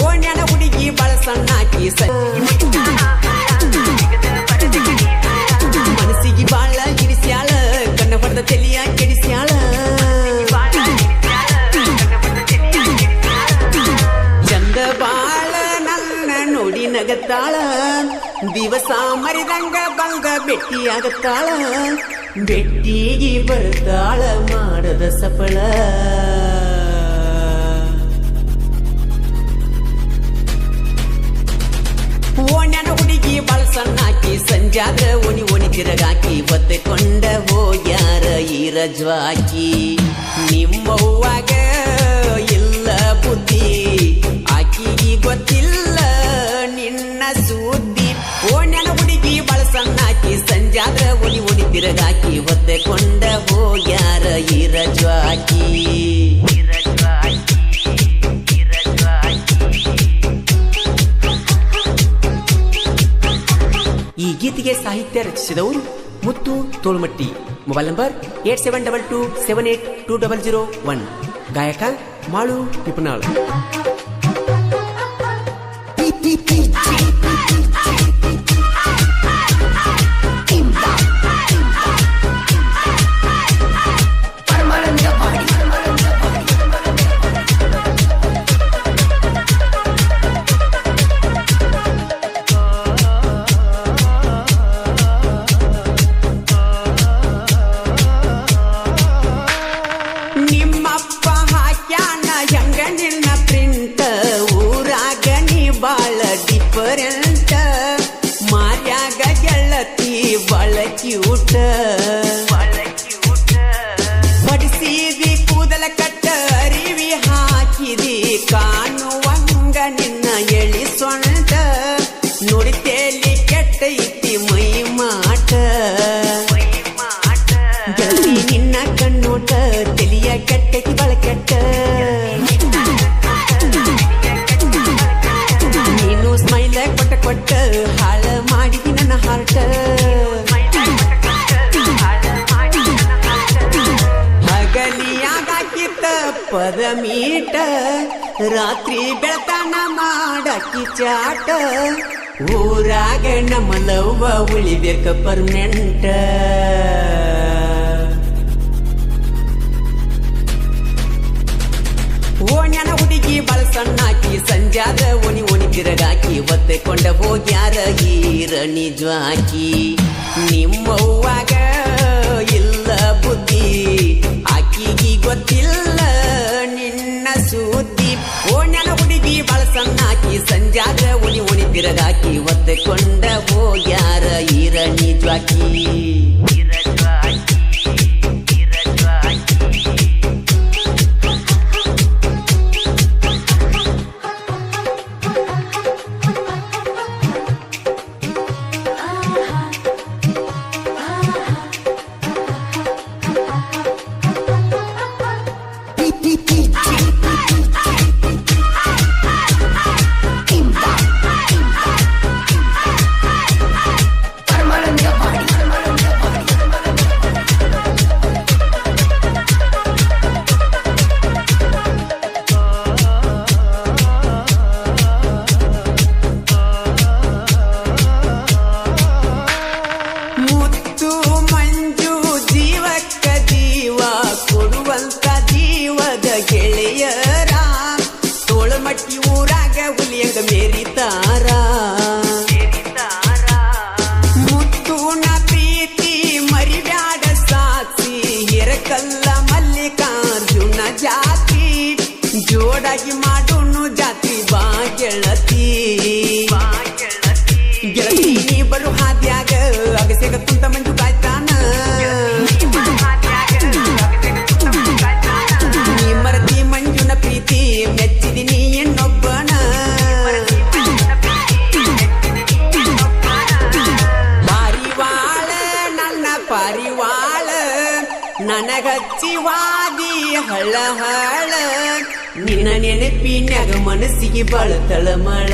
ಓಣ್ಯಾನ ಹುಡುಗಿ ಬಾಳ ಸಣ್ಣಾಕಿ ಸ ಮನಸ್ಸಿಗೆ ಬಾಳ ಇರಿಸ್ಯಾಳ ಕಣ್ಣ ಹೊಡೆದ ತೆಲಿಯ ಕೆಡಿಸ್ಯಾಳ ಚಂದ ಬಾಳ ನನ್ನ ನೋಡಿ ನಗತ್ತಾಳ ದಿವಸ ಮರಿದಂಗ ಬಂದ ಭೆಟ್ಟಿಯಾಗತ್ತಾಳ ಭೆಟ್ಟಿಗೆ ಬರ್ತಾಳ ಮಾಡದ ಸಫಳ ಸಣ್ಣಾಕಿ ಸಂಜಾದ ಓಣಿ ಒಣಿ ತಿರಗಾಕಿ ಒತ್ತೆಕೊಂಡ ಹೋಗ್ಯಾರ ಈ ರಜ್ವಾಕಿ. ನಿಮ್ಮವ್ವಾಗ ಇಲ್ಲ ಬುದ್ಧಿ, ಆಕಿಗೆ ಗೊತ್ತಿಲ್ಲ ನಿನ್ನ ಸುದ್ದಿ. ಓಣ್ಯಾನ ಹುಡುಗಿ ಬಳ ಸಣ್ಣಾಕಿ, ಸಂಜಾದ ಒಣಿ ಒಣಿ ತಿರಗಾಕಿ ಒತ್ತೆಕೊಂಡ ಹೋಗ್ಯಾರ ಈ ರಜ್ವಾಕಿ. ಈ ಗೀತೆಗೆ ಸಾಹಿತ್ಯ ರಚಿಸಿದವರು Muttu Tolmatti. Mobile number eight seven double two seven eight two double zero one. ಗಾಯಕ ಮಾಳು ನಿಪುಣಾಳ್ ಡಿಫರೆಂಟ್ ಮಾರ್ಯಾಗ ಗೆಳತಿ, ಬಳ ಕ್ಯೂಟ ಬಡಿಸಿದಿ ಕೂದಲ ಕಟ್ಟ, ಅರಿವಿ ಹಾಕಿದಿ, ಕಾಣುವಂಗ ನಿನ್ನ ಎಳಿ ಸೊಂಟ. ನುಡಿತೇಲಿ ಕೆಟ್ಟೈತಿ ಮೈ ಮಾಟ. ಗೆಳತಿ ನಿನ್ನ ಕಣ್ಣೋಟ ತಿಳಿಯ ಕೆಟ್ಟ ಮೀಟ ರಾತ್ರಿ ಬೆಳತನ ಮಾಡಾಕಿ ಚಾಟ ಊರಾಗ ನಮ್ಮ ಲವ್ವ ಉಳಿಬೇಕ ಪರ್ಮನೆಂಟ ಓಣ್ಯಾನ ಹುಡುಗಿ ಬಾಳ ಸಣ್ಣಾಕಿ ಸಂಜಾದ ಒಣಿ ಒಣಿ ತಿರಗಾಕಿ ಒತ್ತೆಕೊಂಡ ಹೋಗ್ಯಾರ ಹೀರ ನಿಜವಾಕಿ ನಿಮ್ಮವ್ವಾಗ ಬಾಳ ಸಣ್ಣಾಕಿ ಸಂಜಾಗ ಉಣಿ ಉಣಿ ತಿರಗಾಕಿ ಒತ್ತೆಕೊಂಡ ಹೋಗ್ಯಾರ ಈರ ನಿಜವಾಕಿ ಇರಜ್ವಾಕಿ ಜೋಡಾಗಿ ಮಾಡೋನು ಜಾತಿ ಬಾ ಗೆಳತಿ. ಗೆಳತಿ, ನೀ ಬರು ಹಾದ್ಯಾಗ? ಅಗಸೆಗ ಕುಂತ ಮಂಜು ಕಾಯ್ತಾನ. ನೀ ಮರತಿ ಮಂಜುನ ಪ್ರೀತಿ, ಮೆಚ್ಚಿದಿ ನೀ ಇನ್ನೊಬ್ಬನ ಪಾರಿವಾಳ, ನನ್ನ ಪಾರಿವಾಳ, ನನಗಚ್ಚಿವಾದಿ ಹಳ ಹಳ ನಿನ್ನ ನೆನಪಿನ್ಯಾಗ ಮನಸ್ಸಿಗೆ ಬಾಳ ತಳಮಳ